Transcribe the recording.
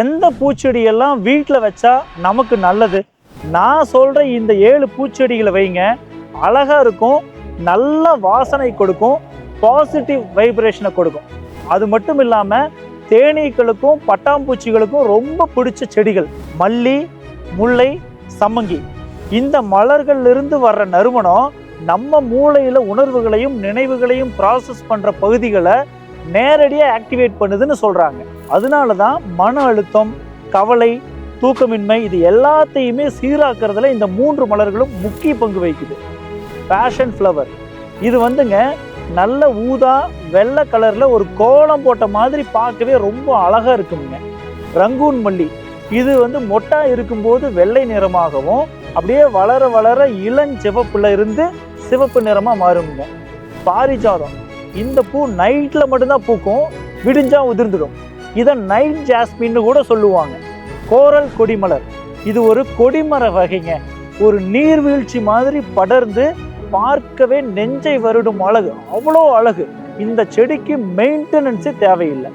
எந்த பூச்செடியெல்லாம் வீட்டில் வச்சா நமக்கு நல்லது? நான் சொல்கிற இந்த ஏழு பூச்செடிகளை வைங்க. அழகாக இருக்கும் நல்ல வாசனை கொடுக்கும் பாசிட்டிவ் வைப்ரேஷனை கொடுக்கும். அது மட்டும் இல்லாமல் தேனீக்களுக்கும் பட்டாம்பூச்சிகளுக்கும் ரொம்ப பிடிச்ச செடிகள். மல்லி முல்லை சம்மங்கி. இந்த மலர்கள்லிருந்து வர்ற நறுமணம் நம்ம மூளையில் உணர்வுகளையும் நினைவுகளையும் ப்ராசஸ் பண்ணுற பகுதிகளை நேரடியாக ஆக்டிவேட் பண்ணுதுன்னு சொல்கிறாங்க அதனால தான் மன அழுத்தம் கவலை தூக்கமின்மை இது எல்லாத்தையுமே சீராக்கிறதுல இந்த மூன்று மலர்களும் முக்கிய பங்கு வகிக்குது. பேஷன் ஃப்ளவர் இது வந்துங்க நல்ல ஊதா வெள்ளை கலரில் ஒரு கோலம் போட்ட மாதிரி பார்க்கவே ரொம்ப அழகாக இருக்குங்க. ரங்கூன் மல்லி. இது வந்து மொட்டா இருக்கும்போது வெள்ளை நிறமாகவும் அப்படியே வளர வளர இளஞ்சிவப்புல இருந்து சிவப்பு நிறமாக மாறுங்க. பாரிஜாதம். இந்த பூ நைட்டில் மட்டும்தான் பூக்கும் விடிஞ்சா உதிர்ந்துடும். இதை நைல் ஜாஸ்மின்னு கூட சொல்லுவாங்க. கோரல் கொடிமலர். இது ஒரு கொடிமர வகைங்க. ஒரு நீர்வீழ்ச்சி மாதிரி படர்ந்து பார்க்கவே நெஞ்சை வருடும் அழகு. அவ்வளோ அழகு. இந்த செடிக்கு மெயின்டெனன்ஸே தேவையில்லை.